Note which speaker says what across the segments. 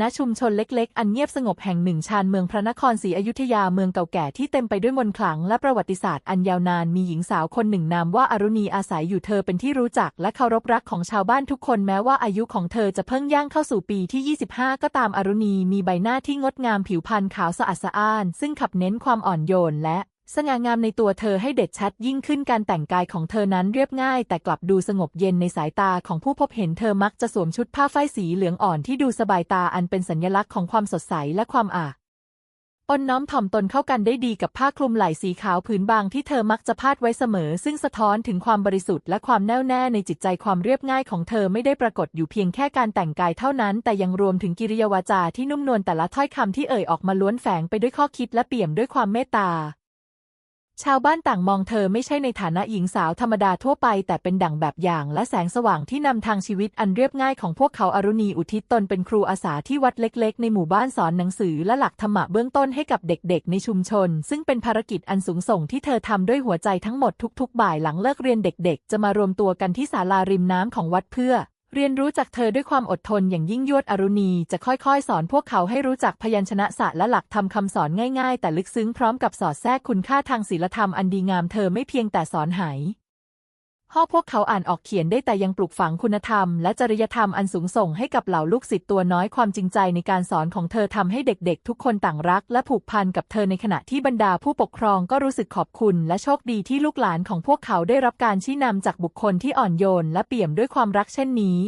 Speaker 1: ณชุมชนเล็กๆ อันเงียบสงบแห่งหนึ่งชานเมืองพระนครศรีอยุธยาเมืองเก่าแก่ที่เต็มไปด้วยมนต์ขลังและประวัติศาสตร์อันยาวนานมีหญิงสาวคนหนึ่งนามว่าอรุณีอาศัยอยู่เธอเป็นที่รู้จักและเคารพรักของชาวบ้านทุกคนแม้ว่าอายุของเธอจะเพิ่งย่างเข้าสู่ปีที่ 25 ก็ตามอรุณีมีใบหน้าที่งดงามผิวพรรณขาวสะอาดสะอ้าน ซึ่งขับเน้นความอ่อนโยนและ สง่างามในตัวเธอให้เด็ดชัดยิ่งขึ้นการแต่งกายของเธอนั้นเรียบง่าย แต่กลับดูสงบเย็นในสายตาของผู้พบเห็นเธอมักจะสวมชุดผ้าฝ้ายสีเหลืองอ่อนที่ดูสบายตาอันเป็นสัญลักษณ์ของความสดใสและความอาอ่อนน้อมถ่อมตนเข้ากันได้ดีกับผ้าคลุมไหล่สีขาวผืนบางที่เธอมักจะพาดไว้เสมอ ซึ่งสะท้อนถึงความบริสุทธิ์และความแน่วแน่ในจิตใจความเรียบง่ายของเธอไม่ได้ปรากฏอยู่เพียงแค่การแต่งกายเท่านั้น แต่ยังรวมถึงกิริยาวาจาที่นุ่มนวลแต่ละถ้อยคำที่เอ่ยออกมาล้วนแฝงไปด้วยข้อคิดและเปี่ยมด้วยความเมตตา ชาวบ้านต่างมองเธอไม่ใช่ในฐานะหญิงสาวธรรมดาทั่วไปแต่เป็นดั่งแบบอย่างและแสงสว่างที่นำทางชีวิตอันเรียบง่ายของพวกเขาอรุณีอุทิศตนเป็นครูอาสาที่วัดเล็กๆ ในหมู่บ้านสอนหนังสือและหลักธรรมะเบื้องต้นให้กับเด็กๆ ในชุมชน ซึ่งเป็นภารกิจอันสูงส่งที่เธอทำด้วยหัวใจทั้งหมดทุกๆ บ่ายหลังเลิกเรียนเด็กๆ จะมารวมตัวกันที่ศาลาริมน้ำของวัดเพื่อ เรียนรู้จากเธอด้วยความอดทนอย่างยิ่งยวดอรุณี จะค่อยๆ สอนพวกเขาให้รู้จักพยัญชนะศาสตร์และหลักธรรมคำสอนง่ายๆ แต่ลึกซึ้งพร้อมกับสอดแทรกคุณค่าทางศีลธรรมอันดีงามเธอไม่เพียงแต่สอนหาย ห่อพวกเขาอ่านออกเขียนได้แต่ยังปลูกฝังคุณธรรม และจริยธรรมอันสูงส่งให้กับเหล่าลูกศิษย์ตัวน้อยความจริงใจในการสอนของเธอทำให้เด็กๆ ทุกคนต่างรัก และผูกพันกับเธอในขณะที่บรรดาผู้ปกครองก็รู้สึกขอบคุณ และโชคดีที่ลูกหลานของพวกเขาได้รับการชี้นำจากบุคคลที่อ่อนโยน และเปี่ยมด้วยความรักเช่นนี้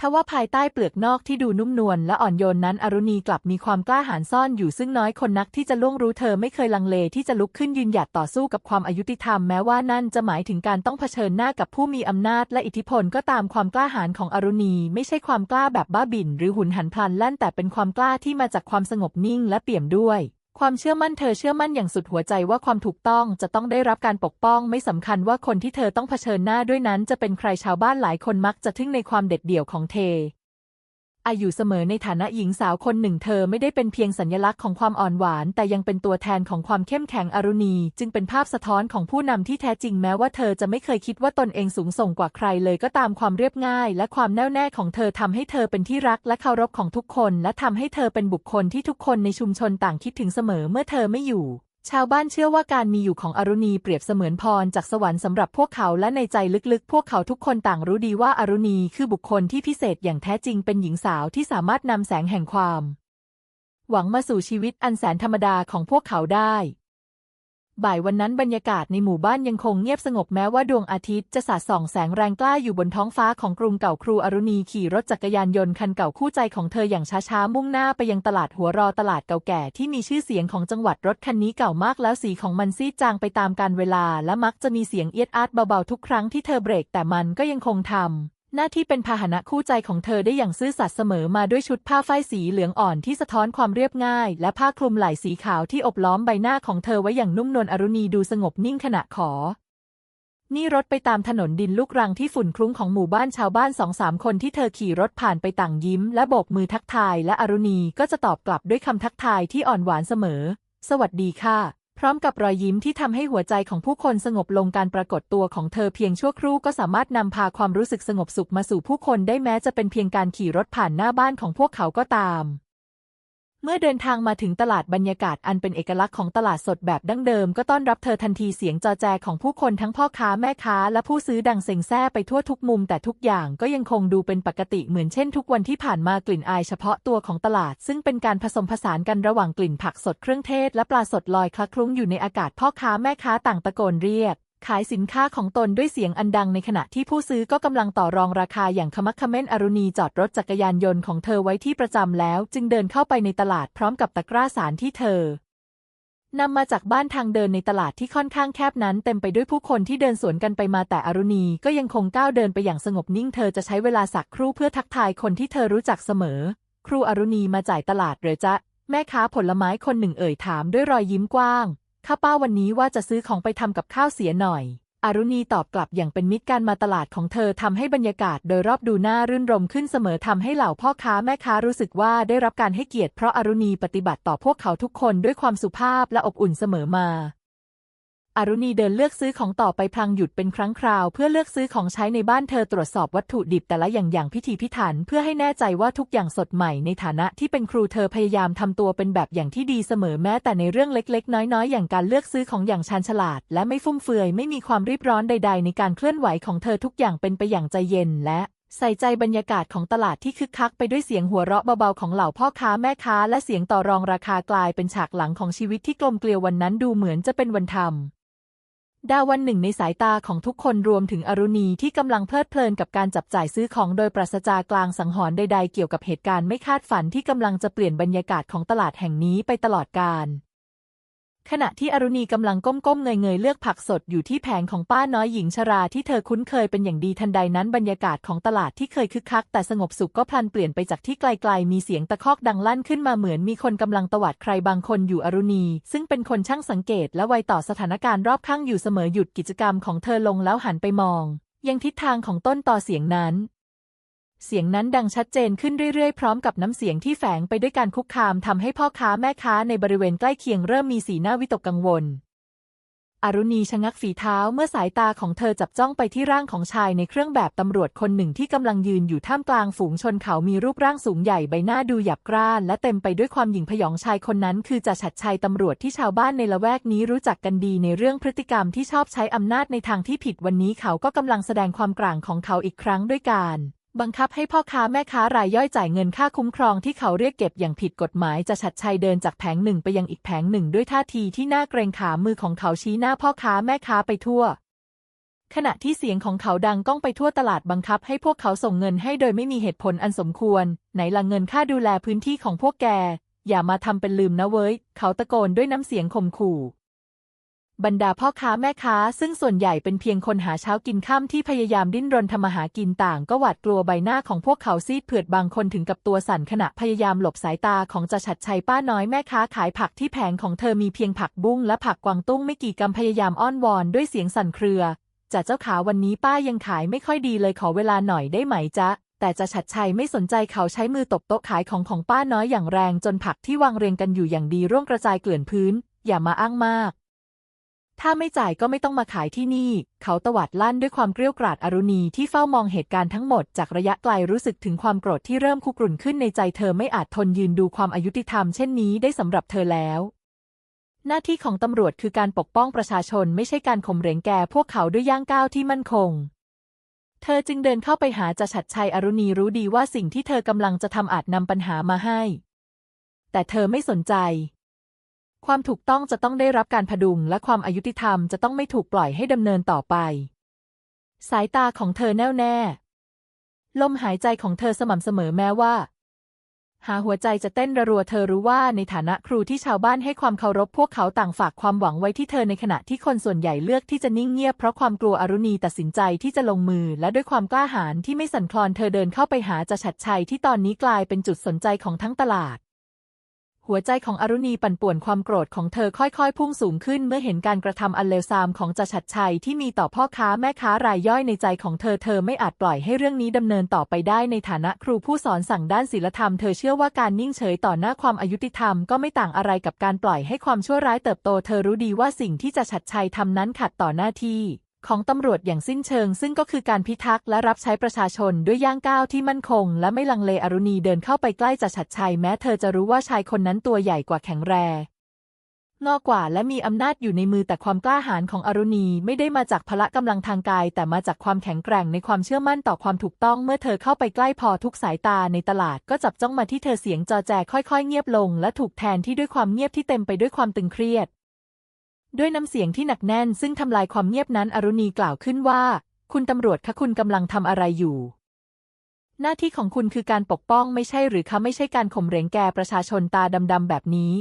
Speaker 1: ทว่าภายใต้เปลือกนอกที่ดูนุ่มนวลและอ่อนโยนนั้นอรุณีกลับมีความกล้าหาญซ่อนอยู่ซึ่งน้อยคนนักที่จะล่วงรู้เธอไม่เคยลังเลที่จะลุกขึ้นยืนหยัดต่อสู้กับความอายุติธรรมแม้ว่านั่นจะหมายถึงการต้องเผชิญหน้ากับผู้มีอำนาจและอิทธิพลก็ตามความกล้าหาญของอรุณี ไม่ใช่ความกล้าแบบบ้าบิ่นหรือหุนหันพลันแล่นแต่เป็นความกล้าที่มาจากความสงบนิ่งและเปี่ยมด้วย ความเชื่อมั่นเธอเชื่อมั่นอย่างสุดหัวใจว่าความถูกต้องจะต้องได้รับการปกป้องไม่สำคัญว่าคนที่เธอต้องเผชิญหน้าด้วยนั้นจะเป็นใครชาวบ้านหลายคนมักจะทึ่งในความเด็ดเดี่ยวของเธ อาอยู่เสมอในฐานะหญิงสาวคนหนึ่งเธอไม่ได้เป็นเพียงสัญลักษณ์ของความอ่อนหวาน แต่ยังเป็นตัวแทนของความเข้มแข็งอรุณี จึงเป็นภาพสะท้อนของผู้นำที่แท้จริงแม้ว่าเธอจะไม่เคยคิดว่าตนเองสูงส่งกว่าใครเลยก็ตามความเรียบง่าย และความแน่วแน่ของเธอทำให้เธอเป็นที่รักและเคารพของทุกคน และทำให้เธอเป็นบุคคลที่ทุกคนในชุมชนต่างคิดถึงเสมอเมื่อเธอไม่อยู่ ชาวบ้านเชื่อว่าการมีอยู่ของอรุณีเปรียบเสมือนพรจากสวรรค์สำหรับพวกเขาและในใจลึกๆ พวกเขาทุกคนต่างรู้ดีว่าอรุณีคือบุคคลที่พิเศษอย่างแท้จริงเป็นหญิงสาวที่สามารถนำแสงแห่งความ หวังมาสู่ชีวิตอันแสนธรรมดาของพวกเขาได้ บ่ายวันนั้นบรรยากาศในหมู่บ้านยังคงเงียบสงบแม้ว่าดวงอาทิตย์จะสาดส่องแสงแรงกล้าอยู่บนท้องฟ้าของกรุงเก่าครูอรุณีขี่รถจักรยานยนต์คันเก่าคู่ใจของเธออย่างช้าๆมุ่งหน้าไปยังตลาดหัวรอตลาดเก่าแก่ที่มีชื่อเสียงของจังหวัดรถคันนี้เก่ามากแล้วสีของมันซีดจางไปตามกาลเวลาและมักจะมีเสียงเอียดอาดเบาๆทุกครั้งที่เธอเบรกแต่มันก็ยังคงทำ หน้าที่เป็นพาหนะคู่ใจของเธอได้อย่างซื่อสัตย์เสมอมาด้วยชุดผ้าฝ้ายสีเหลืองอ่อนที่สะท้อนความเรียบง่าย และผ้าคลุมไหล่สีขาวที่อบล้อมใบหน้าของเธอไว้อย่างนุ่มนวลอรุณีดูสงบนิ่งขณะขอ นี่รถไปตามถนนดินลูกรังที่ฝุ่นคลุ้งของหมู่บ้านชาวบ้านสองสามคนที่เธอขี่รถผ่านไปต่างยิ้ม และโบกมือทักทาย และอรุณีก็จะตอบกลับด้วยคำทักทายที่อ่อนหวานเสมอ สวัสดีค่ะ พร้อมกับรอยยิ้มที่ทำให้หัวใจของผู้คนสงบลงการปรากฏตัวของเธอเพียงชั่วครู่ก็สามารถนำพาความรู้สึกสงบสุขมาสู่ผู้คนได้แม้จะเป็นเพียงการขี่รถผ่านหน้าบ้านของพวกเขาก็ตาม เมื่อเดินทางมาถึงตลาดบรรยากาศอันเป็นเอกลักษณ์ของตลาดสดแบบดั้งเดิมก็ต้อนรับเธอทันทีเสียงจอแจของผู้คนทั้งพ่อค้าแม่ค้าและผู้ซื้อดังเซ็งแซ่ไปทั่วทุกมุมแต่ทุกอย่างก็ยังคงดูเป็นปกติเหมือนเช่นทุกวันที่ผ่านมากลิ่นอายเฉพาะตัวของตลาด ซึ่งเป็นการผสมผสานกันระหว่างกลิ่นผักสดเครื่องเทศและปลาสดลอยคละคลุ้งอยู่ในอากาศพ่อค้าแม่ค้าต่างตะโกนเรียก ขายสินค้าของตนด้วยเสียงอันดังในขณะที่ผู้ซื้อก็กำลังต่อรองราคาอย่างขมักเขม้นอรุณีจอดรถจักรยานยนต์ของเธอไว้ที่ประจำแล้ว จึงเดินเข้าไปในตลาดพร้อมกับตะกร้าสารที่เธอนำมาจากบ้านทางเดินในตลาดที่ค่อนข้างแคบนั้น เต็มไปด้วยผู้คนที่เดินสวนกันไปมาแต่อรุณีก็ยังคงก้าวเดินไปอย่างสงบนิ่งเธอจะใช้เวลาสักครู่เพื่อทักทายคนที่เธอรู้จักเสมอ ครูอรุณีมาจ่ายตลาดหรือจ๊ะ แม่ค้าผลไม้คนหนึ่งเอ่ยถามด้วยรอยยิ้มกว้าง ข้าป้าวันนี้ว่าจะซื้อของไปทำกับข้าวเสียหน่อย อรุณีตอบกลับอย่างเป็นมิตรการมาตลาดของเธอทำให้บรรยากาศโดยรอบดูน่ารื่นรมขึ้นเสมอทำให้เหล่าพ่อค้าแม่ค้ารู้สึกว่าได้รับการให้เกียรติเพราะอรุณีปฏิบัติต่อพวกเขาทุกคนด้วยความสุภาพและอบอุ่นเสมอมา อรุณีเดินเลือกซื้อของต่อไปพลางหยุดเป็นครั้งคราว เพื่อเลือกซื้อของใช้ในบ้านเธอตรวจสอบวัตถุดิบแต่ละอย่างอย่างพิถีพิถัน เพื่อให้แน่ใจว่าทุกอย่างสดใหม่ในฐานะที่เป็นครูเธอพยายามทำตัวเป็นแบบอย่างที่ดีเสมอแม้แต่ในเรื่องเล็ก ๆ น้อยๆ อย่างการเลือกซื้อของอย่างชาญฉลาด และไม่ฟุ่มเฟือยไม่มีความรีบร้อนใด ๆ ในการเคลื่อนไหวของเธอทุกอย่างเป็นไปอย่างใจเย็นและใส่ใจบรรยากาศของตลาดที่คึกคักไปด้วยเสียงหัวเราะเบาๆของเหล่าพ่อค้าแม่ค้า และเสียงต่อรองราคากลายเป็นฉากหลังของชีวิตที่กลมเกลียววันนั้นดูเหมือนจะเป็นวันธรรม ดาววันหนึ่งในสายตาของทุกคนรวมถึงอรุณีที่กำลังเพลิดเพลินกับการจับจ่ายซื้อของโดยปราศจากกลางสังหรณ์ใดๆเกี่ยวกับเหตุการณ์ไม่คาดฝันที่กำลังจะเปลี่ยนบรรยากาศของตลาดแห่งนี้ไปตลอดกาล ขณะที่อรุณีกำลังก้มๆเงยๆเลือกผักสดอยู่ที่แผงของป้าน้อยหญิงชราที่เธอคุ้นเคยเป็นอย่างดีทันใดนั้นบรรยากาศของตลาดที่เคยคึกคัก แต่สงบสุขก็พลันเปลี่ยนไปจากที่ไกลๆ มีเสียงตะคอกดังลั่นขึ้นมาเหมือนมีคนกำลังตวาดใครบางคนอยู่อรุณี ซึ่งเป็นคนช่างสังเกตและไวต่อสถานการณ์รอบข้างอยู่เสมอหยุดกิจกรรมของเธอลงแล้วหันไปมอง ยังทิศทางของต้นต่อเสียงนั้น เสียงนั้นดังชัดเจนขึ้นเรื่อยๆ พร้อมกับน้ำเสียงที่แฝงไปด้วยการคุกคามทำให้พ่อค้าแม่ค้าในบริเวณใกล้เคียงเริ่มมีสีหน้าวิตกกังวล อรุณีชะงักฝีเท้าเมื่อสายตาของเธอจับจ้องไปที่ร่างของชายในเครื่องแบบตำรวจคนหนึ่งที่กำลังยืนอยู่ท่ามกลางฝูงชนเขามีรูปร่างสูงใหญ่ใบหน้าดูหยาบกร้าน และเต็มไปด้วยความหยิ่งพยองชายคนนั้น คือจ่าฉัดชัยตำรวจที่ชาวบ้านในละแวกนี้รู้จักกันดีในเรื่องพฤติกรรมที่ชอบใช้อำนาจในทางที่ผิดวันนี้เขาก็กำลังแสดงความกลางของเขาอีกครั้งด้วยการ บังคับให้พ่อค้าแม่ค้ารายย่อยจ่ายเงินค่าคุ้มครองที่เขาเรียกเก็บอย่างผิดกฎหมายจะฉัดชัยเดินจากแผงหนึ่งไปยังอีกแผงหนึ่งด้วยท่าทีที่น่าเกรงขามือของเขาชี้หน้าพ่อค้าแม่ค้าไปทั่ว ขณะที่เสียงของเขาดังก้องไปทั่วตลาดบังคับให้พวกเขาส่งเงินให้โดยไม่มีเหตุผลอันสมควร ไหนละเงินค่าดูแลพื้นที่ของพวกแก อย่ามาทำเป็นลืมนะเว้ย เขาตะโกนด้วยน้ำเสียงข่มขู่ บรรดาพ่อค้าแม่ค้า ซึ่งส่วนใหญ่เป็นเพียงคนหาเช้ากินข้ามที่พยายามดิ้นรนทำมาหากินต่างก็หวาดกลัวใบหน้าของพวกเขาซีดเผือดบางคนถึงกับตัวสั่นขณะพยายามหลบสายตาของจ่าฉัดชัยป้าน้อยแม่ค้าขายผักที่แผงของเธอมีเพียงผักบุ้งและผักกวางตุ้งไม่กี่กำพยายามอ้อนวอนด้วยเสียงสั่นเครือจ่าเจ้าขาวันนี้ป้ายังขายไม่ค่อยดีเลยขอเวลาหน่อยได้ไหมจ๊ะแต่จ่าฉัดชัยไม่สนใจเขาใช้มือตบโต๊ะขายของของป้าน้อยอย่างแรงจนผักที่วางเรียงกันอยู่อย่างดีร่วงกระจายเกลื่อนพื้น อย่ามาอ้างมาก ถ้าไม่จ่ายก็ไม่ต้องมาขายที่นี่ เขาตวาดลั่นด้วยความเกรี้ยวกราดอรุณีที่เฝ้ามองเหตุการณ์ทั้งหมดจากระยะไกลรู้สึกถึงความโกรธที่เริ่มคุกรุ่นขึ้นในใจเธอไม่อาจทนยืนดูความอายุติธรรมเช่นนี้ได้สำหรับเธอแล้ว หน้าที่ของตำรวจคือการปกป้องประชาชนไม่ใช่การข่มเหงแก่พวกเขาด้วยย่างก้าวที่มั่นคง เธอจึงเดินเข้าไปหาจ่าฉัดชัยอรุณีรู้ดีว่าสิ่งที่เธอกำลังจะทำอาจนำปัญหามาให้ แต่เธอไม่สนใจ ความถูกต้องจะต้องได้รับการพดุง และความอายุติธรรมจะต้องไม่ถูกปล่อยให้ดำเนินต่อไป สายตาของเธอแน่วแน่ ลมหายใจของเธอสม่ำเสมอแม้ว่า หาหัวใจจะเต้นระรัวเธอรู้ว่าในฐานะครูที่ชาวบ้านให้ความเคารพพวกเขาต่างฝากความหวังไว้ที่เธอในขณะที่คนส่วนใหญ่เลือกที่จะนิ่งเงียบเพราะความกลัวอรุณีตัดสินใจที่จะลงมือ และด้วยความกล้าหาญที่ไม่สั่นคลอนเธอเดินเข้าไปหาจะฉัดชัยที่ตอนนี้กลายเป็นจุดสนใจของทั้งตลาด หัวใจของอรุณีปั่นป่วนความโกรธของเธอค่อยๆ พุ่งสูงขึ้นเมื่อเห็นการกระทำอันเลวทรามของจ่าฉัดชัยที่มีต่อพ่อค้าแม่ค้ารายย่อยในใจของเธอเธอไม่อาจปล่อยให้เรื่องนี้ดำเนินต่อไปได้ในฐานะครูผู้สอนสั่งด้านศีลธรรมเธอเชื่อว่าการนิ่งเฉยต่อหน้าความอายุติธรรมก็ไม่ต่างอะไรกับการปล่อยให้ความชั่วร้ายเติบโตเธอรู้ดีว่าสิ่งที่จ่าฉัดชัยทำนั้นขัดต่อหน้าที่ ของตำรวจอย่างสิ้นเชิง ซึ่งก็คือการพิทักษ์และรับใช้ประชาชนด้วยย่างก้าวที่มั่นคง และไม่ลังเลอรุณีเดินเข้าไปใกล้จ่าฉัดชัยแม้เธอจะรู้ว่าชายคนนั้นตัวใหญ่กว่าแข็งแรงงอกว่าและมีอำนาจอยู่ในมือแต่ความกล้าหาญของอรุณีไม่ได้มาจากพละกำลังทางกาย แต่มาจากความแข็งแกร่งในความเชื่อมั่นต่อความถูกต้อง เมื่อเธอเข้าไปใกล้พอทุกสายตาในตลาดก็จับจ้องมาที่เธอเสียงจอแจค่อยๆ เงียบลง และถูกแทนที่ด้วยความเงียบที่เต็มไปด้วยความตึงเครียด ด้วยน้ำเสียงที่หนักแน่นซึ่งทำลายความเงียบนั้นอรุณีกล่าวขึ้นว่า คุณตำรวจคะคุณกำลังทำอะไรอยู่ หน้าที่ของคุณคือการปกป้องไม่ใช่หรือคะไม่ใช่การข่มเหงแกประชาชนตาดำๆแบบนี้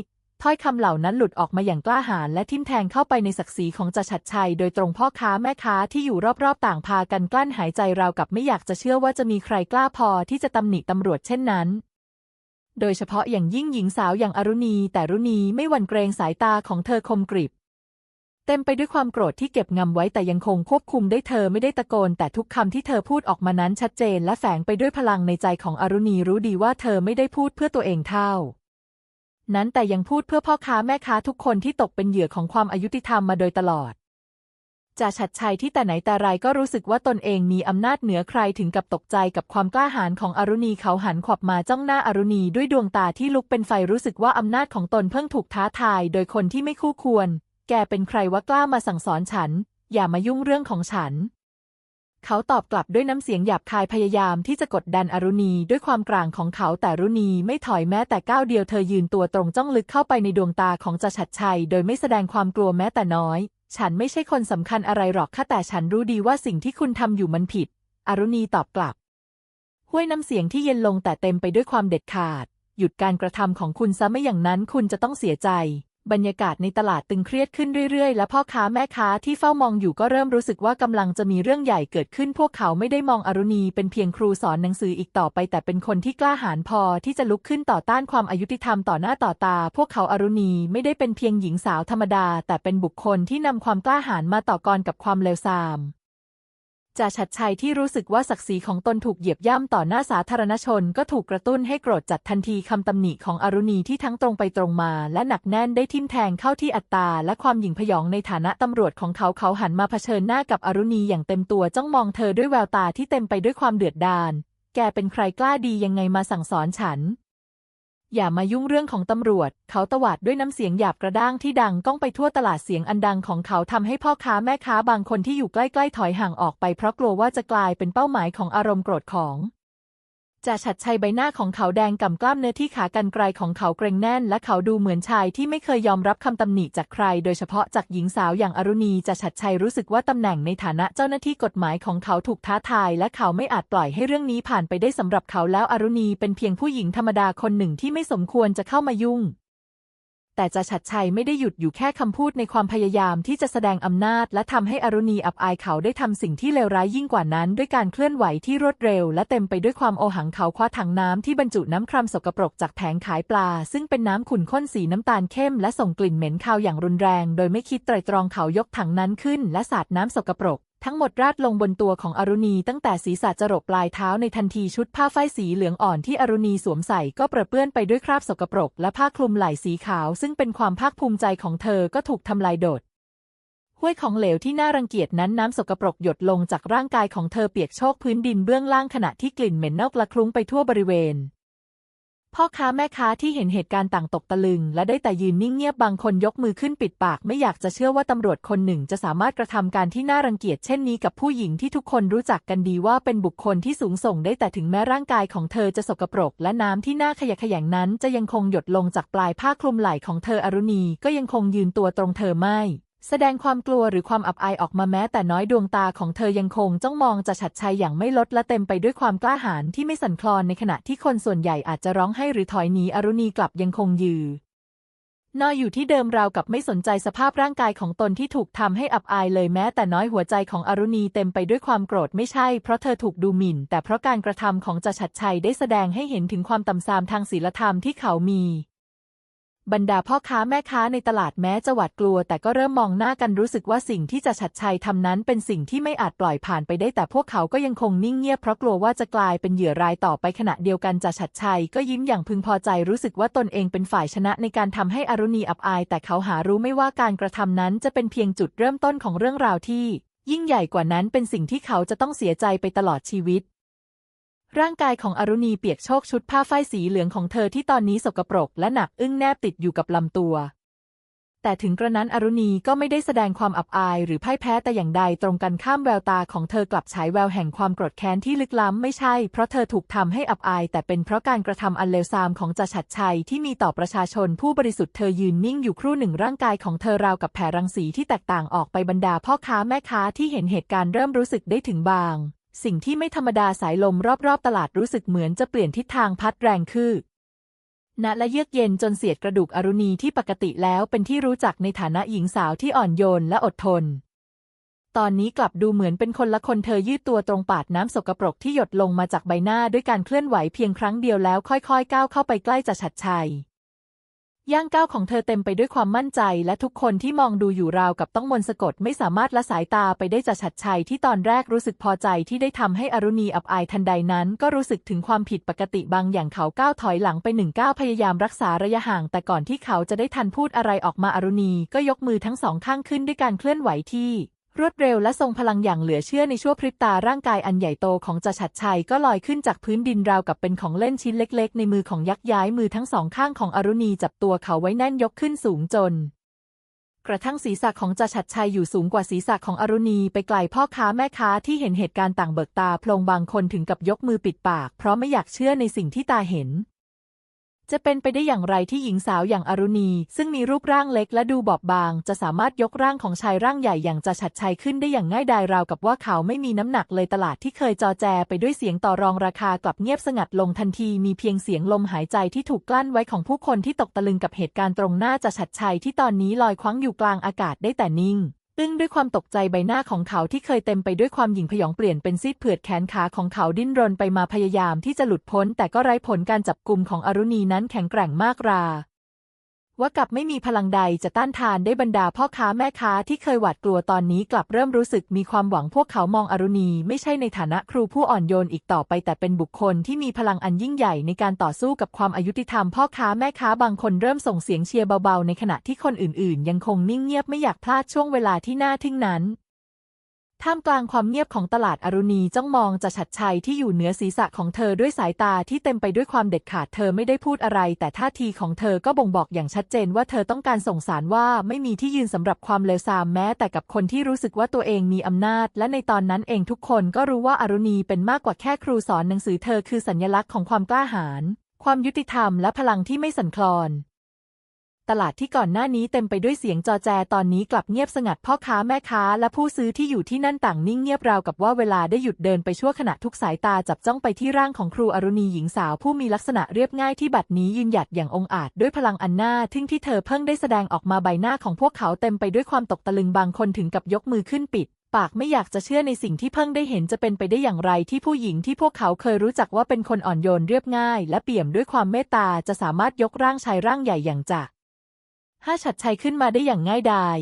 Speaker 1: ถ้อยคำเหล่านั้นหลุดออกมาอย่างกล้าหาญและทิ่มแทงเข้าไปในศักดิ์ศรีของจ่าฉัดชัย โดยตรงพ่อค้าแม่ค้าที่อยู่รอบๆ ต่างพากันกลั้นหายใจราวกับไม่อยากจะเชื่อว่าจะมีใครกล้าพอที่จะตำหนิตำรวจเช่นนั้นโดยเฉพาะอย่างยิ่งหญิงสาวอย่างอรุณี แต่รุณีไม่หวั่นเกรงสายตาของเธอคมกริบ เต็มไปด้วยความโกรธที่เก็บงำไว้แต่ยังคงควบคุมได้เธอไม่ได้ตะโกน แต่ทุกคำที่เธอพูดออกมานั้นชัดเจนและแฝงไปด้วยพลังในใจของอรุณีรู้ดีว่าเธอไม่ได้พูดเพื่อตัวเองเท่า นั้นแต่ยังพูดเพื่อพ่อค้าแม่ค้าทุกคนที่ตกเป็นเหยื่อของความอายุติธรรมมาโดยตลอดจ่าชัดชัยที่แต่ไหนแต่ไรก็รู้สึกว่าตนเองมีอำนาจเหนือใครถึงกับตกใจกับความกล้าหาญของอรุณีเขาหันขวับมาจ้องหน้าอรุณีด้วยดวงตาที่ลุกเป็นไฟรู้สึกว่าอำนาจของตนเพิ่งถูกท้าทาย โดยคนที่ไม่คู่ควร แกเป็นใครว่ากล้ามาสั่งสอนฉัน อย่ามายุ่งเรื่องของฉัน เขาตอบกลับด้วยน้ำเสียงหยาบคายพยายามที่จะกดดันอรุณีด้วยความกลางของเขาแต่อรุณีไม่ถอยแม้แต่ก้าวเดียวเธอยืนตัวตรงจ้องลึกเข้าไปในดวงตาของจ่าชัดชัย โดยไม่แสดงความกลัวแม้แต่น้อย ฉันไม่ใช่คนสำคัญอะไรหรอกค่ะแต่ฉันรู้ดีว่าสิ่งที่คุณทำอยู่มันผิด อรุณีตอบกลับห้วยน้ำเสียงที่เย็นลงแต่เต็มไปด้วยความเด็ดขาด หยุดการกระทำของคุณซะไม่อย่างนั้นคุณจะต้องเสียใจ บรรยากาศในตลาดตึงเครียดขึ้นเรื่อยๆ และพ่อค้าแม่ค้าที่เฝ้ามองอยู่ก็เริ่มรู้สึกว่ากำลังจะมีเรื่องใหญ่เกิดขึ้น พวกเขาไม่ได้มองอรุณีเป็นเพียงครูสอนหนังสืออีกต่อไป แต่เป็นคนที่กล้าหาญพอที่จะลุกขึ้นต่อต้านความอายุติธรรมต่อหน้าต่อตา พวกเขาอารุณีไม่ได้เป็นเพียงหญิงสาวธรรมดา แต่เป็นบุคคลที่นำความกล้าหาญมาต่อกรกับความเลวทราม จ่าชัดชัยที่รู้สึกว่าศักดิ์ศรีของตนถูกเหยียบย่ำต่อหน้าสาธารณชน ก็ถูกกระตุ้นให้โกรธจัดทันทีคำตำหนิของอรุณีที่ทั้งตรงไปตรงมา และหนักแน่นได้ทิ่มแทงเข้าที่อัตตา และความหยิ่งพยองในฐานะตำรวจของเขาเขาหันมาเผชิญหน้ากับอรุณีอย่างเต็มตัวจ้องมองเธอด้วยแววตาที่เต็มไปด้วยความเดือดดาล แกเป็นใครกล้าดียังไงมาสั่งสอนฉัน อย่ามายุ่งเรื่องของตำรวจ เขาตวาดด้วยน้ำเสียงหยาบกระด้างที่ดังก้องไปทั่วตลาดเสียงอันดังของเขาทำให้พ่อค้าแม่ค้าบางคนที่อยู่ใกล้ๆถอยห่างออกไปเพราะกลัวว่าจะกลายเป็นเป้าหมายของอารมณ์โกรธของ จ่าฉัดชัยใบหน้าของเขาแดงก่ำกล้ามเนื้อที่ขากรรไกรของเขาเกรงแน่น และเขาดูเหมือนชายที่ไม่เคยยอมรับคำตำหนิจากใคร โดยเฉพาะจากหญิงสาวอย่างอรุณีจ่าฉัดชัยรู้สึกว่าตำแหน่งในฐานะเจ้าหน้าที่กฎหมายของเขาถูกท้าทาย และเขาไม่อาจปล่อยให้เรื่องนี้ผ่านไปได้สำหรับเขาแล้วอรุณีเป็นเพียงผู้หญิงธรรมดาคนหนึ่งที่ไม่สมควรจะเข้ามายุ่ง แต่จ่าชัดชัยไม่ได้หยุดอยู่แค่คำพูดในความพยายามที่จะแสดงอำนาจ และทำให้อรุณีอับอายเขาได้ทำสิ่งที่เลวร้ายยิ่งกว่านั้นด้วยการเคลื่อนไหวที่รวดเร็ว และเต็มไปด้วยความโอหังเขาคว้าถังน้ำที่บรรจุน้ำครามสกปรกจากแผงขายปลา ซึ่งเป็นน้ำขุ่นข้นสีน้ำตาลเข้มและส่งกลิ่นเหม็นคาวอย่างรุนแรง โดยไม่คิดไตรตรองเขายกถังนั้นขึ้น และสาดน้ำสกปรก ทั้งหมดราดลงบนตัวของอรุณีตั้งแต่ศีรษะจรดปลายเท้าในทันทีชุดผ้าฝ้ายสีเหลืองอ่อนที่อรุณีสวมใส่ก็เปรอะเปื้อนไปด้วยคราบสกปรก และผ้าคลุมไหล่สีขาว ซึ่งเป็นความภาคภูมิใจของเธอก็ถูกทำลายโดดห้วยของเหลวที่น่ารังเกียจนั้นน้ำสกปรกหยดลงจากร่างกายของเธอเปียกโชกพื้นดินเบื้องล่างขณะที่กลิ่นเหม็นเน่าละคลุ้งไปทั่วบริเวณ พ่อค้าแม่ค้าที่เห็นเหตุการณ์ต่างตกตะลึง และได้แต่ยืนนิ่งเงียบบางคนยกมือขึ้นปิดปาก ไม่อยากจะเชื่อว่าตำรวจคนหนึ่งจะสามารถกระทำการที่น่ารังเกียจเช่นนี้กับผู้หญิงที่ทุกคนรู้จักกันดีว่าเป็นบุคคลที่สูงส่งได้แต่ถึงแม้ร่างกายของเธอจะสกปรก และน้ำที่น่าขยะแขยงนั้น จะยังคงหยดลงจากปลายผ้าคลุมไหล่ของเธออรุณีก็ยังคงยืนตัวตรงเธอไม่ แสดงความกลัวหรือความอับอายออกมาแม้แต่น้อยดวงตาของเธอยังคงจ้องมองจะฉัดชัยอย่างไม่ลดและเต็มไปด้วยความกล้าหาญที่ไม่สั่นคลอนในขณะที่คนส่วนใหญ่อาจจะร้องไห้หรือถอยหนีอรุณีกลับยังคงยืนนอยอยู่ที่เดิมราวกับไม่สนใจสภาพร่างกายของตนที่ถูกทำให้อับอายเลยแม้แต่น้อยหัวใจของอรุณีเต็มไปด้วยความโกรธไม่ใช่ เพราะเธอถูกดูหมิ่น แต่เพราะการกระทำของจ่าชัดชัยได้แสดงให้เห็นถึงความต่ำทรามทางศีลธรรมที่เขามี บรรดาพ่อค้าแม่ค้าในตลาดแม้จะหวาดกลัว แต่ก็เริ่มมองหน้ากันรู้สึกว่าสิ่งที่จะชัดชัยทำนั้นเป็นสิ่งที่ไม่อาจปล่อยผ่านไปได้ แต่พวกเขาก็ยังคงนิ่งเงียบเพราะกลัวว่าจะกลายเป็นเหยื่อรายต่อไปขณะเดียวกันจะชัดชัย ก็ยิ้มอย่างพึงพอใจรู้สึกว่าตนเองเป็นฝ่ายชนะในการทำให้อรุณีอับอาย แต่เขาหารู้ไม่ว่าการกระทำนั้นจะเป็นเพียงจุดเริ่มต้นของเรื่องราวที่ ยิ่งใหญ่กว่านั้นเป็นสิ่งที่เขาจะต้องเสียใจไปตลอดชีวิต ร่างกายของอรุณีเปียกโชกชุดผ้าฝ้ายสีเหลืองของเธอที่ตอนนี้สกปรกและหนักอึ้งแนบติดอยู่กับลำตัว แต่ถึงกระนั้นอรุณีก็ไม่ได้แสดงความอับอายหรือพ่ายแพ้แต่อย่างใดตรงกันข้ามแววตาของเธอกลับฉายแววแห่งความโกรธแค้นที่ลึกล้ำไม่ใช่เพราะเธอถูกทำให้อับอาย แต่เป็นเพราะการกระทำอันเลวทรามของจ่าฉัดชัยที่มีต่อประชาชนผู้บริสุทธิ์เธอยืนนิ่งอยู่ครู่หนึ่งร่างกายของเธอราวกับแผ่รังสีที่แตกต่างออกไปบรรดาพ่อค้าแม่ค้าที่เห็นเหตุการณ์เริ่มรู้สึกได้ถึงบาง สิ่งที่ไม่ธรรมดาสายลมรอบๆ ตลาดรู้สึกเหมือนจะเปลี่ยนทิศทางพัดแรงขึ้นณและเยือกเย็นจนเสียดกระดูกอรุณีที่ปกติแล้วเป็นที่รู้จักในฐานะหญิงสาวที่อ่อนโยนและอดทน ตอนนี้กลับดูเหมือนเป็นคนละคนเธอยืดตัวตรงปาดน้ำสกปรกที่หยดลงมาจากใบหน้าด้วยการเคลื่อนไหวเพียงครั้งเดียวแล้วค่อยๆ ก้าวเข้าไปใกล้จะฉัดชัย ย่างก้าวของเธอเต็มไปด้วยความมั่นใจ และทุกคนที่มองดูอยู่ราวกับต้องมนต์สะกดไม่สามารถละสายตาไปได้จากฉัดชัยที่ตอนแรกรู้สึกพอใจที่ได้ทำให้อรุณีอับอายทันใดนั้น ก็รู้สึกถึงความผิดปกติบางอย่างเขาก้าวถอยหลังไปหนึ่งก้าวพยายามรักษาระยะห่าง แต่ก่อนที่เขาจะได้ทันพูดอะไรออกมาอรุณีก็ยกมือทั้งสองข้างขึ้นด้วยการเคลื่อนไหวที่ รวดเร็วและทรงพลังอย่างเหลือเชื่อในชั่วพริบตาร่างกายอันใหญ่โตของจ่าฉัดชัยก็ลอยขึ้นจากพื้นดินราวกับเป็นของเล่นชิ้นเล็ก ๆ ในมือของยักษ์ย้ายมือทั้งสองข้างของอรุณีจับตัวเขาไว้แน่นยกขึ้นสูงจน กระทั่งศีรษะของจ่าฉัดชัยอยู่สูงกว่าศีรษะของอรุณีไปไกลพ่อค้าแม่ค้าที่เห็นเหตุการณ์ต่างเบิกตาโพลงบางคนถึงกับยกมือปิดปาก เพราะไม่อยากเชื่อในสิ่งที่ตาเห็น จะเป็นไปได้อย่างไรที่หญิงสาวอย่างอรุณี ซึ่งมีรูปร่างเล็กและดูบอบบาง จะสามารถยกร่างของชายร่างใหญ่อย่างจะฉัดชัยขึ้นได้อย่างง่ายดายราวกับว่าเขาไม่มีน้ำหนักเลยตลาดที่เคยจอแจไปด้วยเสียงต่อรองราคากลับเงียบสงัดลงทันทีมีเพียงเสียงลมหายใจที่ถูกกลั้นไว้ของผู้คนที่ตกตะลึงกับเหตุการณ์ตรงหน้าจะฉัดชัยที่ตอนนี้ลอยคว้างอยู่กลางอากาศได้แต่นิ่ง อึ้งด้วยความตกใจใบหน้าของเขาที่เคยเต็มไปด้วยความหยิ่งผยองเปลี่ยนเป็นซีดเผือดแขนขาของเขาดิ้นรนไปมาพยายามที่จะหลุดพ้น แต่ก็ไร้ผลการจับกลุ่มของอรุณีนั้นแข็งแกร่งมากรา ว่ากับไม่มีพลังใดจะต้านทานได้บรรดาพ่อค้าแม่ค้าที่เคยหวาดกลัวตอนนี้กลับเริ่มรู้สึกมีความหวังพวกเขามองอรุณี ไม่ใช่ในฐานะครูผู้อ่อนโยนอีกต่อไป แต่เป็นบุคคลที่มีพลังอันยิ่งใหญ่ในการต่อสู้กับความอายุติธรรมพ่อค้าแม่ค้าบางคนเริ่มส่งเสียงเชียร์เบาๆ ในขณะที่คนอื่นๆ ยังคงนิ่งเงียบไม่อยากพลาดช่วงเวลาที่น่าทึ่งนั้น ท่ามกลางความเงียบของตลาดอรุณีจ้องมองจะฉัดชัยที่อยู่เหนือศีรษะของเธอด้วยสายตาที่เต็มไปด้วยความเด็ดขาดเธอไม่ได้พูดอะไร แต่ท่าทีของเธอก็บ่งบอกอย่างชัดเจนว่าเธอต้องการส่งสารว่าไม่มีที่ยืนสำหรับความเลวทรามแม้แต่กับคนที่รู้สึกว่าตัวเองมีอำนาจ และในตอนนั้นเองทุกคนก็รู้ว่าอรุณีเป็นมากกว่าแค่ครูสอนหนังสือเธอคือสัญลักษณ์ของความกล้าหาญความยุติธรรมและพลังที่ไม่สั่นคลอน ตลาดที่ก่อนหน้านี้เต็มไปด้วยเสียงจอแจตอนนี้กลับเงียบสงัดพ่อค้าแม่ค้า และผู้ซื้อที่อยู่ที่นั่นต่างนิ่งเงียบราวกับว่าเวลาได้หยุดเดินไปชั่วขณะทุกสายตาจับจ้องไปที่ร่างของครูอรุณีหญิงสาวผู้มีลักษณะเรียบง่ายที่บัดนี้ยืนหยัดอย่างองอาจด้วยพลังอันน่าทึ่งที่เธอเพิ่งได้แสดงออกมาใบหน้าของพวกเขาเต็มไปด้วยความตกตะลึงบางคนถึงกับยกมือขึ้นปิดปากไม่อยากจะเชื่อในสิ่งที่เพิ่งได้เห็นจะเป็นไปได้อย่างไรที่ผู้หญิงที่พวกเขาเคยรู้จักว่าเป็นคนอ่อนโยนเรียบง่าย และเปี่ยมด้วยความเมตตาจะสามารถยกร่างชายร่างใหญ่อย่างจะ ห้าฉัดชัยขึ้นมาได้อย่างง่ายดาย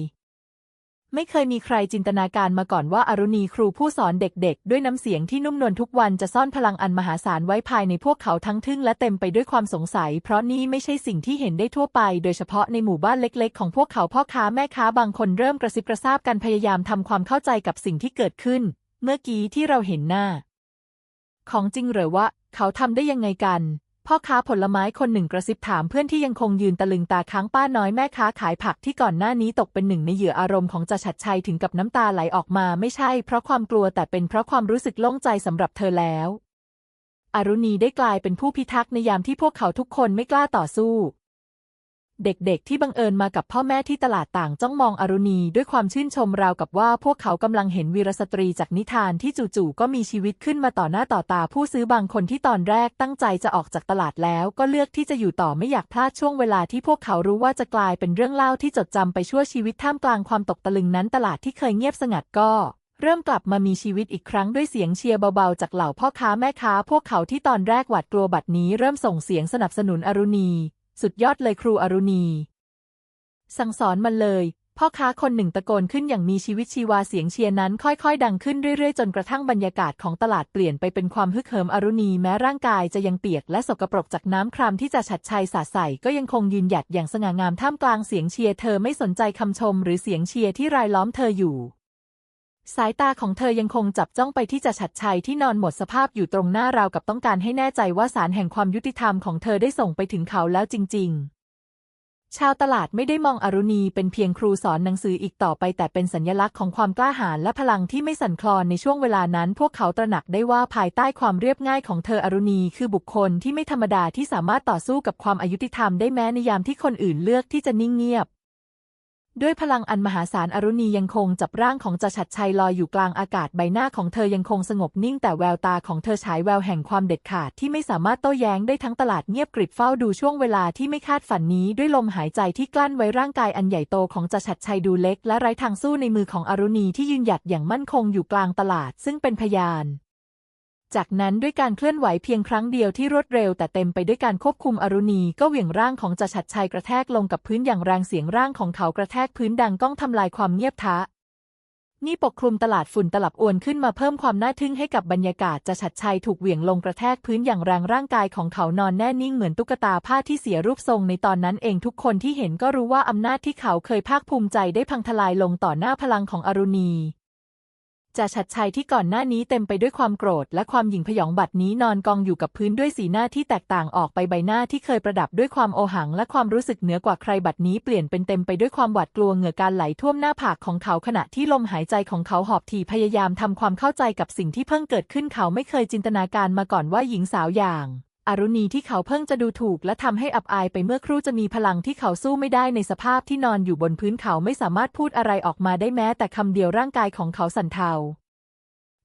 Speaker 1: ไม่เคยมีใครจินตนาการมาก่อนว่าอารุณีครูผู้สอนเด็กๆ ด้วยน้ำเสียงที่นุ่มนวลทุกวันจะซ่อนพลังอันมหาศาลไว้ภายในพวกเขาทั้งทึ่งและเต็มไปด้วยความสงสัย เพราะนี่ไม่ใช่สิ่งที่เห็นได้ทั่วไป โดยเฉพาะในหมู่บ้านเล็กๆ ของพวกเขาพ่อค้าแม่ค้าบางคนเริ่มกระซิบกระซาบกันพยายามทำความเข้าใจกับสิ่งที่เกิดขึ้น เมื่อกี้ที่เราเห็นหน้า ของจริงหรือว่า เขาทำได้ยังไงกัน พ่อค้าผลไม้คนหนึ่งกระซิบถามเพื่อนที่ยังคงยืนตะลึงตาค้างป้าน้อยแม่ค้าขายผักที่ก่อนหน้านี้ตกเป็นหนึ่งในเหยื่ออารมณ์ของจ่าชัดชัยถึงกับน้ำตาไหลออกมาไม่ใช่เพราะความกลัวแต่เป็นเพราะความรู้สึกโล่งใจสำหรับเธอแล้วอารุณีได้กลายเป็นผู้พิทักษ์ในยามที่พวกเขาทุกคนไม่กล้าต่อสู้ เด็กๆ ที่บังเอิญมากับพ่อแม่ที่ตลาดต่างจ้องมองอรุณีด้วยความชื่นชมราวกับว่าพวกเขากำลังเห็นวีรสตรีจากนิทานที่จู่ๆก็มีชีวิตขึ้นมาต่อหน้าต่อตาผู้ซื้อบางคนที่ตอนแรกตั้งใจจะออกจากตลาดแล้วก็เลือกที่จะอยู่ต่อไม่อยากพลาดช่วงเวลาที่พวกเขารู้ว่าจะกลายเป็นเรื่องเล่าที่จดจำไปชั่วชีวิตท่ามกลางความตกตะลึงนั้นตลาดที่เคยเงียบสงัดก็เริ่มกลับมามีชีวิตอีกครั้งด้วยเสียงเชียร์เบาๆ จากเหล่าพ่อค้าแม่ค้า พวกเขาที่ตอนแรกหวาดกลัวบัดนี้เริ่มส่งเสียงสนับสนุนอรุณี สุดยอดเลยครูอรุณี สั่งสอนมันเลย พ่อค้าคนหนึ่งตะโกนขึ้นอย่างมีชีวิตชีวาเสียงเชียร์นั้น ค่อยๆ ดังขึ้นเรื่อยๆ จนกระทั่งบรรยากาศของตลาดเปลี่ยนไปเป็นความฮึกเหิมอรุณีแม้ร่างกายจะยังเปียกและสกปรกจากน้ำครามที่จะฉัดชัยสาดใส่ก็ยังคงยืนหยัดอย่างสง่างามท่ามกลางเสียงเชียร์เธอไม่สนใจคำชมหรือเสียงเชียร์ที่รายล้อมเธออยู่ สายตาของเธอยังคงจับจ้องไปที่จะฉัดชัยที่นอนหมดสภาพอยู่ตรงหน้าราวกับต้องการให้แน่ใจว่าสารแห่งความยุติธรรมของเธอได้ส่งไปถึงเขาแล้วจริง ๆ ชาวตลาดไม่ได้มองอรุณีเป็นเพียงครูสอนหนังสืออีกต่อไป แต่เป็นสัญลักษณ์ของความกล้าหาญและพลังที่ไม่สั่นคลอนในช่วงเวลานั้น พวกเขาตระหนักได้ว่าภายใต้ความเรียบง่ายของเธออรุณีคือบุคคลที่ไม่ธรรมดาที่สามารถต่อสู้กับความอายุติธรรมได้แม้ในยามที่คนอื่นเลือกที่จะนิ่งเงียบ ด้วยพลังอันมหาศาลอรุณียังคงจับร่างของจาชัดชัยลอยอยู่กลางอากาศใบหน้าของเธอยังคงสงบนิ่งแต่แววตาของเธอฉายแววแห่งความเด็ดขาดที่ไม่สามารถโต้แย้งได้ทั้งตลาดเงียบกริบเฝ้าดูช่วงเวลาที่ไม่คาดฝันนี้ด้วยลมหายใจที่กลั้นไว้ร่างกายอันใหญ่โตของจาชัดชัยดูเล็กและไร้ทางสู้ในมือของอรุณีที่ยืนหยัดอย่างมั่นคงอยู่กลางตลาดซึ่งเป็นพยาน จากนั้นด้วยการเคลื่อนไหวเพียงครั้งเดียวที่รวดเร็วแต่เต็มไปด้วยการควบคุมอรุณีก็เหวี่ยงร่างของจาชัดชัยกระแทกลงกับพื้นอย่างแรงเสียงร่างของเขากระแทกพื้นดังก้องทำลายความเงียบทะนี่ปกคลุมตลาดฝุ่นตลับอวนขึ้นมาเพิ่มความน่าทึ่งให้กับบรรยากาศจะฉัดชัยถูกเหวี่ยงลงกระแทกพื้นอย่างแรงร่างกายของเขานอนแน่นิ่งเหมือนตุ๊กตาผ้าที่เสียรูปทรงในตอนนั้นเองทุกคนที่เห็นก็รู้ว่าอำนาจที่เขาเคยภาคภูมิใจได้พังทลายลงต่อหน้าพลังของอรุณี จ่าชัดชัยที่ก่อนหน้านี้เต็มไปด้วยความโกรธและความหยิ่งพยองบัดนี้นอนกองอยู่กับพื้นด้วยสีหน้าที่แตกต่างออกไปใบหน้าที่เคยประดับด้วยความโอหังและความรู้สึกเหนือกว่าใครบัดนี้เปลี่ยนเป็นเต็มไปด้วยความหวาดกลัวเหงื่อการไหลท่วมหน้าผากของเขาขณะที่ลมหายใจของเขาหอบถี่พยายามทำความเข้าใจกับสิ่งที่เพิ่งเกิดขึ้นเขาไม่เคยจินตนาการมาก่อนว่าหญิงสาวอย่าง อรุณีที่เขาเพิ่งจะดูถูกและทำให้อับอายไปเมื่อครู่จะมีพลังที่เขาสู้ไม่ได้ในสภาพที่นอนอยู่บนพื้นเขาไม่สามารถพูดอะไรออกมาได้แม้แต่คำเดียวร่างกายของเขาสั่นเทา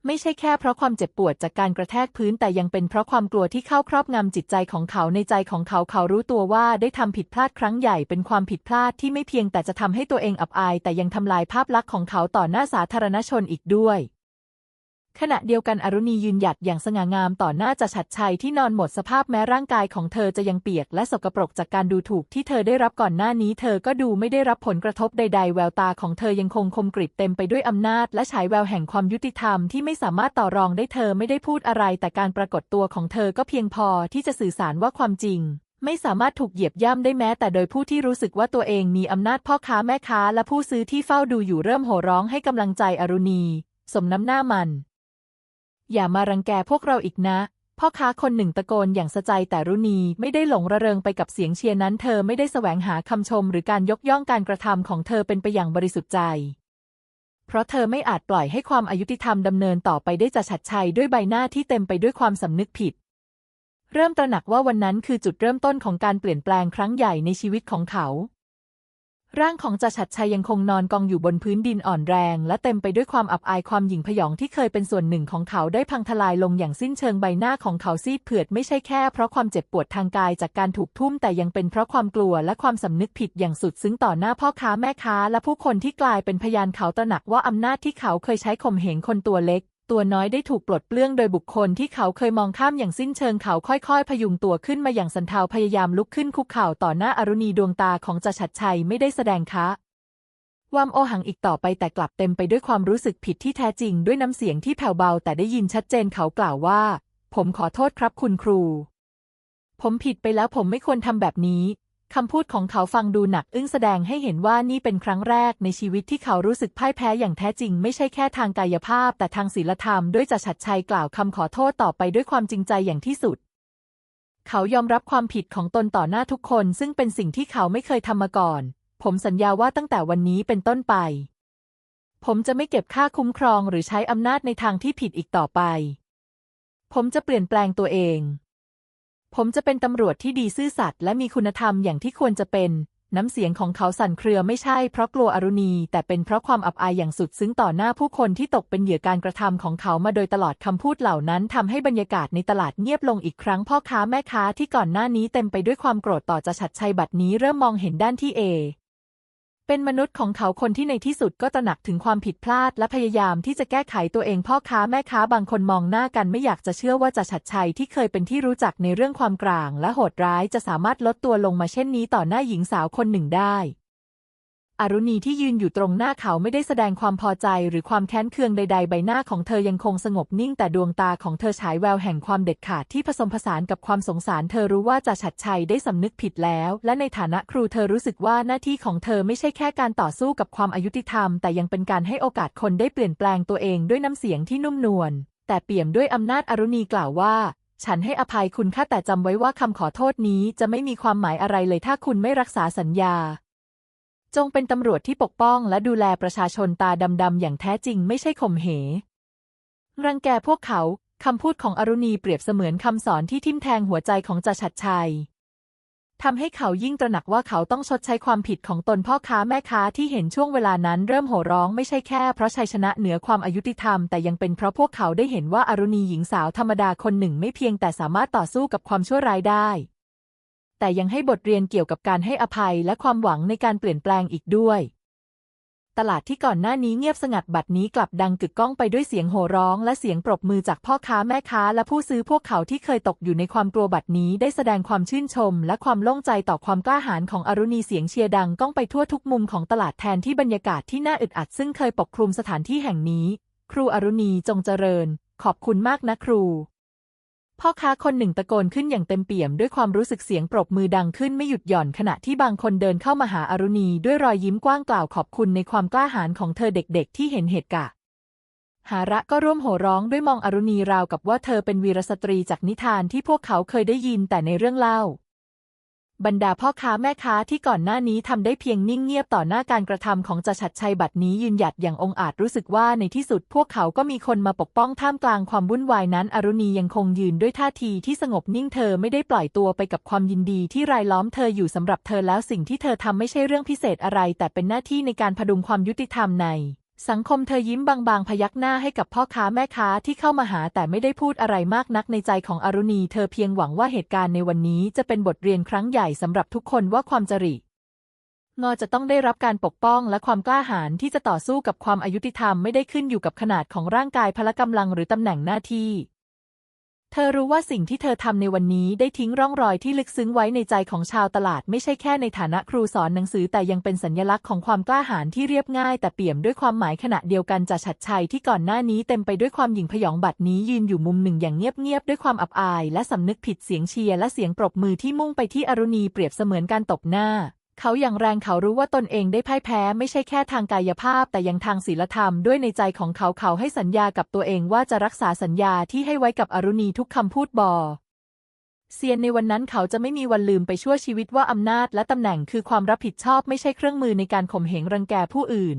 Speaker 1: ไม่ใช่แค่เพราะความเจ็บปวดจากการกระแทกพื้นแต่ยังเป็นเพราะความกลัวที่เข้าครอบงำจิตใจของเขาในใจของเขาเขารู้ตัวว่าได้ทำผิดพลาดครั้งใหญ่เป็นความผิดพลาดที่ไม่เพียงแต่จะทำให้ตัวเองอับอาย แต่ยังทำลายภาพลักษณ์ของเขาต่อหน้าสาธารณชนอีกด้วย ขณะเดียวกันอรุณียืนหยัดอย่างสง่างามต่อหน้าจะฉัดชัยที่นอนหมดสภาพแม้ร่างกายของเธอจะยังเปียกและสกปรกจากการดูถูกที่เธอได้รับก่อนหน้านี้เธอก็ดูไม่ได้รับผลกระทบใด ๆ แววตาของเธอยังคงคมกริบเต็มไปด้วยอำนาจ และฉายแววแห่งความยุติธรรมที่ไม่สามารถต่อรองได้เธอไม่ได้พูดอะไร แต่การปรากฏตัวของเธอก็เพียงพอที่จะสื่อสารว่าความจริงไม่สามารถถูกเหยียบย่ำได้แม้ แต่โดยผู้ที่รู้สึกว่าตัวเองมีอำนาจพ่อค้าแม่ค้า และผู้ซื้อที่เฝ้าดูอยู่เริ่มโห่ร้องให้กำลังใจอรุณี สมน้ำหน้ามัน อย่ามารังแกพวกเราอีกนะ พ่อค้าคนหนึ่งตะโกนอย่างสะใจแต่รุณีไม่ได้หลงระเริงไปกับเสียงเชียร์นั้น เธอไม่ได้แสวงหาคำชม หรือการยกย่องการกระทำของเธอเป็นไปอย่างบริสุทธิ์ใจ เพราะเธอไม่อาจปล่อยให้ความอายุติธรรมดำเนินต่อไปได้จะฉัดชัยด้วยใบหน้าที่เต็มไปด้วยความสำนึกผิด เริ่มตระหนักว่าวันนั้นคือจุดเริ่มต้นของการเปลี่ยนแปลงครั้งใหญ่ในชีวิตของเขา ร่างของจ่าชัดชัยยังคงนอนกองอยู่บนพื้นดินอ่อนแรง และเต็มไปด้วยความอับอายความหยิ่งพยองที่เคยเป็นส่วนหนึ่งของเขาได้พังทลายลงอย่างสิ้นเชิงใบหน้าของเขาซีดเผือดไม่ใช่แค่เพราะความเจ็บปวดทางกายจากการถูกทุ่มแต่ยังเป็นเพราะความกลัวและความสำนึกผิดอย่างสุดซึ้งต่อหน้าพ่อค้าแม่ค้าและผู้คนที่กลายเป็นพยานเขาตระหนักว่าอำนาจที่เขาเคยใช้ข่มเหงคนตัวเล็ก ตัวน้อยได้ถูกปลดเปลื้องโดยบุคคลที่เขาเคยมองข้ามอย่างสิ้นเชิงเขาค่อยๆ พยุงตัวขึ้นมาอย่างสันเทาพยายามลุกขึ้นคุกเข่าต่อหน้าอรุณีดวงตาของจ่าชัดชัยไม่ได้แสดงคะความโอหังอีกต่อไปแต่กลับเต็มไปด้วยความรู้สึกผิดที่แท้จริงด้วยน้ำเสียงที่แผ่วเบาแต่ได้ยินชัดเจนเขากล่าวว่า ผมขอโทษครับคุณครู ผมผิดไปแล้วผมไม่ควรทำแบบนี้ คำพูดของเขาฟังดูหนักอึ้งแสดงให้เห็นว่านี่เป็นครั้งแรกในชีวิตที่เขารู้สึกพ่ายแพ้อย่างแท้จริง ไม่ใช่แค่ทางกายภาพ แต่ทางศีลธรรมด้วยจะฉัดชัยกล่าวคำขอโทษต่อไปด้วยความจริงใจอย่างที่สุด เขายอมรับความผิดของตนต่อหน้าทุกคน ซึ่งเป็นสิ่งที่เขาไม่เคยทำมาก่อน ผมสัญญาว่าตั้งแต่วันนี้เป็นต้นไป ผมจะไม่เก็บค่าคุ้มครองหรือใช้อำนาจในทางที่ผิดอีกต่อไป ผมจะเปลี่ยนแปลงตัวเอง ผมจะเป็นตำรวจที่ดีซื่อสัตย์และมีคุณธรรมอย่างที่ควรจะเป็น น้ำเสียงของเขาสั่นเครือไม่ใช่เพราะกลัวอรุณี แต่เป็นเพราะความอับอายอย่างสุดซึ้งต่อหน้าผู้คนที่ตกเป็นเหยื่อการกระทำของเขามาโดยตลอดคำพูดเหล่านั้นทำให้บรรยากาศในตลาดเงียบลงอีกครั้งพ่อค้าแม่ค้าที่ก่อนหน้านี้เต็มไปด้วยความโกรธต่อจะฉัดชัยบัดนี้เริ่มมองเห็นด้านที่เอ เป็นมนุษย์ของเขาคนที่ในที่สุดก็ตระหนักถึงความผิดพลาด และพยายามที่จะแก้ไขตัวเองพ่อค้าแม่ค้าบางคนมองหน้ากันไม่อยากจะเชื่อว่าจะฉัดชัยที่เคยเป็นที่รู้จักในเรื่องความกลาง และโหดร้ายจะสามารถลดตัวลงมาเช่นนี้ต่อหน้าหญิงสาวคนหนึ่งได้ อรุณีที่ยืนอยู่ตรงหน้าเขาไม่ได้แสดงความพอใจหรือความแค้นเคืองใด ๆ ใบหน้าของเธอยังคงสงบนิ่งแต่ดวงตาของเธอฉายแววแห่งความเด็ดขาดที่ผสมผสานกับความสงสาร เธอรู้ว่าจะฉัดชัยได้สำนึกผิดแล้ว และในฐานะครูเธอรู้สึกว่าหน้าที่ของเธอไม่ใช่แค่การต่อสู้กับความอายุติธรรม แต่ยังเป็นการให้โอกาสคนได้เปลี่ยนแปลงตัวเองด้วยน้ำเสียงที่นุ่มนวลแต่เปี่ยมด้วยอำนาจอรุณีกล่าวว่าฉันให้อภัยคุณค่าแต่จำไว้ว่าคำขอโทษนี้จะไม่มีความหมายอะไรเลยถ้าคุณไม่รักษาสัญญา จงเป็นตำรวจที่ปกป้องและดูแลประชาชนตาดำๆอย่างแท้จริงไม่ใช่ข่มเหรังแกพวกเขาคำพูดของอรุณีเปรียบเสมือนคำสอนที่ทิ่มแทงหัวใจของจ่าชัดชัยทำให้เขายิ่งตระหนักว่าเขาต้องชดใช้ความผิดของตนพ่อค้าแม่ค้าที่เห็นช่วงเวลานั้นเริ่มโห่ร้องไม่ใช่แค่เพราะชัยชนะเหนือความอายุติธรรมแต่ยังเป็นเพราะพวกเขาได้เห็นว่าอรุณีหญิงสาวธรรมดาคนหนึ่งไม่เพียงแต่สามารถต่อสู้กับความชั่วร้ายได้ แต่ยังให้บทเรียนเกี่ยวกับการให้อภัยและความหวังในการเปลี่ยนแปลงอีกด้วย ตลาดที่ก่อนหน้านี้เงียบสงัดบัดนี้กลับดังกึกก้องไปด้วยเสียงโห่ร้อง และเสียงปรบมือจากพ่อค้าแม่ค้า และผู้ซื้อพวกเขาที่เคยตกอยู่ในความกลัวบัดนี้ได้แสดงความชื่นชม และความโล่งใจต่อความกล้าหาญของอรุณีเสียงเชียร์ดังก้องไปทั่วทุกมุมของตลาดแทนที่บรรยากาศที่น่าอึดอัดซึ่งเคยปกคลุมสถานที่แห่งนี้ ครูอรุณีจงเจริญ ขอบคุณมากนะครู พ่อค้าคนหนึ่งตะโกนขึ้นอย่างเต็มเปี่ยมด้วยความรู้สึกเสียงปรบมือดังขึ้นไม่หยุดหย่อนขณะที่บางคนเดินเข้ามาหาอรุณีด้วยรอยยิ้มกว้างกล่าวขอบคุณในความกล้าหาญของเธอเด็กๆ ที่เห็นเหตุการณ์หาระก็ร่วมโห่ร้องด้วยมองอรุณีราวกับว่าเธอเป็นวีรสตรีจากนิทานที่พวกเขาเคยได้ยินแต่ในเรื่องเล่า บรรดาพ่อค้าแม่ค้าที่ก่อนหน้านี้ทำได้เพียงนิ่งเงียบต่อหน้าการกระทำของจ่าชัดชัยบัดนี้ยืนหยัดอย่างองอาจรู้สึกว่าในที่สุดพวกเขาก็มีคนมาปกป้องท่ามกลางความวุ่นวายนั้น อรุณียังคงยืนด้วยท่าทีที่สงบนิ่งเธอไม่ได้ปล่อยตัวไปกับความยินดีที่รายล้อมเธออยู่สำหรับเธอแล้วสิ่งที่เธอทำไม่ใช่เรื่องพิเศษอะไร แต่เป็นหน้าที่ในการพดุงความยุติธรรมใน สังคมเธอยิ้มบางๆ พยักหน้าให้กับพ่อค้าแม่ค้าที่เข้ามาหาแต่ไม่ได้พูดอะไรมากนักในใจของอรุณีเธอเพียงหวังว่าเหตุการณ์ในวันนี้จะเป็นบทเรียนครั้งใหญ่สำหรับทุกคนว่าความจริงอจะต้องได้รับการปกป้องและความกล้าหาญที่จะต่อสู้กับความอายุติธรรมไม่ได้ขึ้นอยู่กับขนาดของร่างกายพละกำลังหรือตำแหน่งหน้าที่ เธอรู้ว่าสิ่งที่เธอทำในวันนี้ได้ทิ้งร่องรอยที่ลึกซึ้งไว้ในใจของชาวตลาดไม่ใช่แค่ในฐานะครูสอนหนังสือแต่ยังเป็นสัญลักษณ์ของความกล้าหาญที่เรียบง่ายแต่เปี่ยมด้วยความหมายขณะเดียวกันจะฉัดชัยที่ก่อนหน้านี้เต็มไปด้วยความหยิ่งพยองบัดนี้ยืนอยู่มุมหนึ่งอย่างเงียบๆด้วยความอับอาย และสำนึกผิดเสียงเชียร์และเสียงปรบมือที่มุ่งไปที่อรุณีเปรียบเสมือนการตบหน้า เขาอย่างแรงเขารู้ว่าตนเองได้พ่ายแพ้ไม่ใช่แค่ทางกายภาพ แต่ยังทางศีลธรรมด้วยในใจของเขาเขาให้สัญญากับตัวเองว่าจะรักษาสัญญาที่ให้ไว้กับอรุณีทุกคำพูดบอเซียนในวันนั้นเขาจะไม่มีวันลืมไปชั่วชีวิตว่าอำนาจและตำแหน่งคือความรับผิดชอบไม่ใช่เครื่องมือในการข่มเหงรังแกผู้อื่น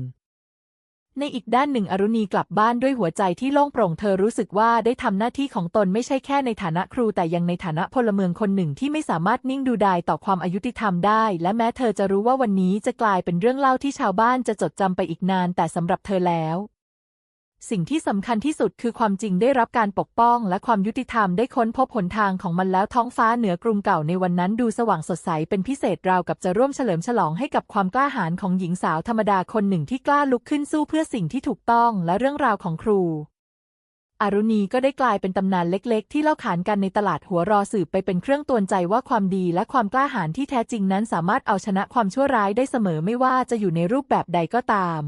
Speaker 1: ในอีกด้านหนึ่งอรุณีกลับบ้านด้วยหัวใจที่โล่งโปร่งเธอรู้สึกว่าได้ทำหน้าที่ของตนไม่ใช่แค่ในฐานะครูแต่ยังในฐานะพลเมืองคนหนึ่งที่ไม่สามารถนิ่งดูดายต่อความอายุติธรรมได้ และแม้เธอจะรู้ว่าวันนี้จะกลายเป็นเรื่องเล่าที่ชาวบ้านจะจดจำไปอีกนานแต่สำหรับเธอแล้ว สิ่งที่สำคัญที่สุดคือความจริงได้รับการปกป้อง และความยุติธรรมได้ค้นพบหนทางของมันแล้วท้องฟ้าเหนือกรุงเก่าในวันนั้นดูสว่างสดใสเป็นพิเศษราวกับจะร่วมเฉลิมฉลองให้กับความกล้าหาญของหญิงสาวธรรมดาคนหนึ่งที่กล้าลุกขึ้นสู้เพื่อสิ่งที่ถูกต้องและเรื่องราวของครู อารุณีก็ได้กลายเป็นตำนานเล็กๆ ที่เล่าขานกันในตลาดหัวรอสืบไปเป็นเครื่องตวนใจว่าความดีและความกล้าหาญที่แท้จริงนั้นสามารถเอาชนะความชั่วร้ายได้เสมอไม่ว่าจะอยู่ในรูปแบบใดก็ตาม